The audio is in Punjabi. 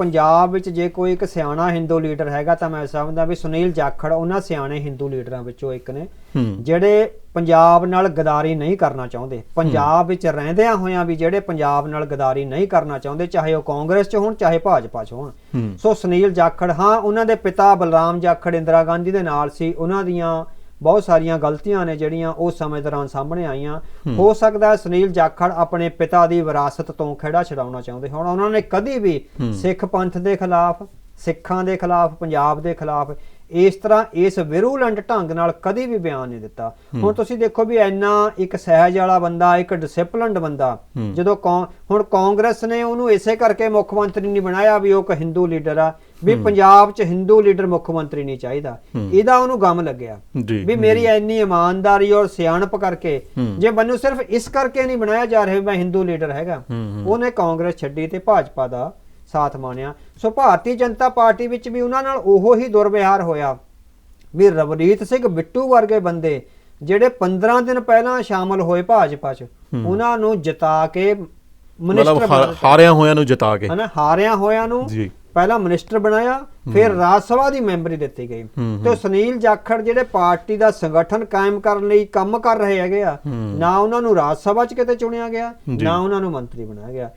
ਪੰਜਾਬ ਵਿੱਚ ਜੇ ਕੋਈ ਇੱਕ ਸਿਆਣਾ ਹਿੰਦੂ ਲੀਡਰ ਹੈਗਾ ਤਾਂ ਮੈਂ ਸਮਝਦਾ ਵੀ ਸੁਨੀਲ ਜਾਖੜ ਉਹਨਾਂ ਸਿਆਣੇ ਹਿੰਦੂ ਲੀਡਰਾਂ ਵਿੱਚੋਂ ਇੱਕ ਨੇ ਜਿਹੜੇ ਪੰਜਾਬ ਨਾਲ ਗਦਾਰੀ ਨਹੀਂ ਕਰਨਾ ਚਾਹੁੰਦੇ। ਪੰਜਾਬ ਵਿੱਚ ਰਹਿੰਦਿਆਂ ਹੋਇਆਂ ਵੀ ਜਿਹੜੇ ਪੰਜਾਬ ਨਾਲ ਗਦਾਰੀ ਨਹੀਂ ਕਰਨਾ ਚਾਹੁੰਦੇ ਚਾਹੇ ਉਹ ਕਾਂਗਰਸ 'ਚ ਹੋਣ ਚਾਹੇ ਭਾਜਪਾ 'ਚ ਹੋਣ। ਸੋ ਸੁਨੀਲ ਜਾਖੜ ਹਾਂ ਉਹਨਾਂ ਦੇ ਪਿਤਾ ਬਲਰਾਮ ਜਾਖੜ ਇੰਦਰਾ ਗਾਂਧੀ ਦੇ ਨਾਲ ਸੀ ਉਹਨਾਂ ਦੀਆਂ ਬਹੁਤ ਸਾਰੀਆਂ ਗਲਤੀਆਂ ਨੇ ਜਿਹੜੀਆਂ ਉਸ ਸਮੇਂ ਦੌਰਾਨ ਸਾਹਮਣੇ ਆਈਆਂ। ਹੋ ਸਕਦਾ ਸੁਨੀਲ ਜਾਖੜ ਆਪਣੇ ਪਿਤਾ ਦੀ ਵਿਰਾਸਤ ਤੋਂ ਖਿਹੜਾ ਛਡਾਉਣਾ ਚਾਹੁੰਦੇ ਹੁਣ। ਉਹਨਾਂ ਨੇ ਕਦੀ ਵੀ ਸਿੱਖ ਪੰਥ ਦੇ ਖਿਲਾਫ ਸਿੱਖਾਂ ਦੇ ਖਿਲਾਫ ਪੰਜਾਬ ਦੇ ਖਿਲਾਫ ਇਸ ਤਰ੍ਹਾਂ ਇਸ ਵਿਰੂਲੈਂਟ ਢੰਗ ਨਾਲ ਕਦੀ ਵੀ ਬਿਆਨ ਨਹੀਂ ਦਿੱਤਾ। ਹੁਣ ਤੁਸੀਂ ਦੇਖੋ ਵੀ ਇੰਨਾ ਇੱਕ ਸਹਿਜ ਵਾਲਾ ਬੰਦਾ ਇੱਕ ਡਿਸਪਲਿਨਡ ਬੰਦਾ ਜਦੋਂ ਹੁਣ ਕਾਂਗਰਸ ਨੇ ਉਹਨੂੰ ਇਸੇ ਕਰਕੇ ਮੁੱਖ ਮੰਤਰੀ ਨਹੀਂ ਬਣਾਇਆ ਵੀ ਉਹ ਇੱਕ ਹਿੰਦੂ ਲੀਡਰ ਆ ਵੀ ਪੰਜਾਬ 'ਚ ਹਿੰਦੂ ਲੀਡਰ ਮੁੱਖ ਮੰਤਰੀ ਨਹੀਂ ਚਾਹੀਦਾ। ਇਹਦਾ ਉਹਨੂੰ ਗਮ ਲੱਗਿਆ। ਵੀ ਮੇਰੀ ਇੰਨੀ ਇਮਾਨਦਾਰੀ ਔਰ ਸਿਆਣਪ ਕਰਕੇ ਜੇ ਮੈਨੂੰ ਸਿਰਫ ਇਸ ਕਰਕੇ ਨਹੀਂ ਬਣਾਇਆ ਜਾ ਰਿਹਾ ਮੈਂ ਹਿੰਦੂ ਲੀਡਰ ਹੈਗਾ। ਉਹਨੇ ਕਾਂਗਰਸ ਛੱਡੀ ਤੇ ਭਾਜਪਾ ਦਾ ਸਾਥ ਮਾਣਿਆ। ਸੋ ਭਾਰਤੀ ਜਨਤਾ ਪਾਰਟੀ ਵਿੱਚ ਵੀ ਉਹਨਾਂ ਨਾਲ ਉਹੋ ਹੀ ਦੁਰਵਿਹਾਰ ਹੋਇਆ। ਵੀ ਰਵਨੀਤ ਸਿੰਘ ਬਿੱਟੂ ਵਰਗੇ ਬੰਦੇ ਜਿਹੜੇ 15 ਦਿਨ ਪਹਿਲਾਂ ਸ਼ਾਮਲ ਹੋਏ ਭਾਜਪਾ 'ਚ ਉਹਨਾਂ ਨੂੰ ਜਿਤਾ ਕੇ ਮਿਨਿਸਟਰ ਹਾਰਿਆਂ ਹੋਇਆਂ ਨੂੰ ਜਿਤਾ ਕੇ। ਹਨਾ ਹਾਰਿਆਂ ਹੋਇਆਂ ਨੂੰ ਜੀ। ਪਹਿਲਾਂ ਮਿਨਿਸਟਰ ਬਣਾਇਆ ਫਿਰ ਰਾਜ ਸਭਾ ਦੀ ਮੈਂਬਰੀ ਦਿੱਤੀ ਗਈ। ਤੇ ਸੁਨੀਲ ਜਾਖੜ ਜਿਹੜੇ ਪਾਰਟੀ ਦਾ ਸੰਗਠਨ ਕਾਇਮ ਕਰਨ ਲਈ ਕੰਮ ਕਰ ਰਹੇ ਹੈਗੇ ਆ ਨਾ ਉਹਨਾਂ ਨੂੰ ਰਾਜ ਸਭਾ 'ਚ ਕਿਤੇ ਚੁਣਿਆ ਗਿਆ ਨਾ ਉਹਨਾਂ ਨੂੰ ਮੰਤਰੀ ਬਣਾਇਆ ਗਿਆ।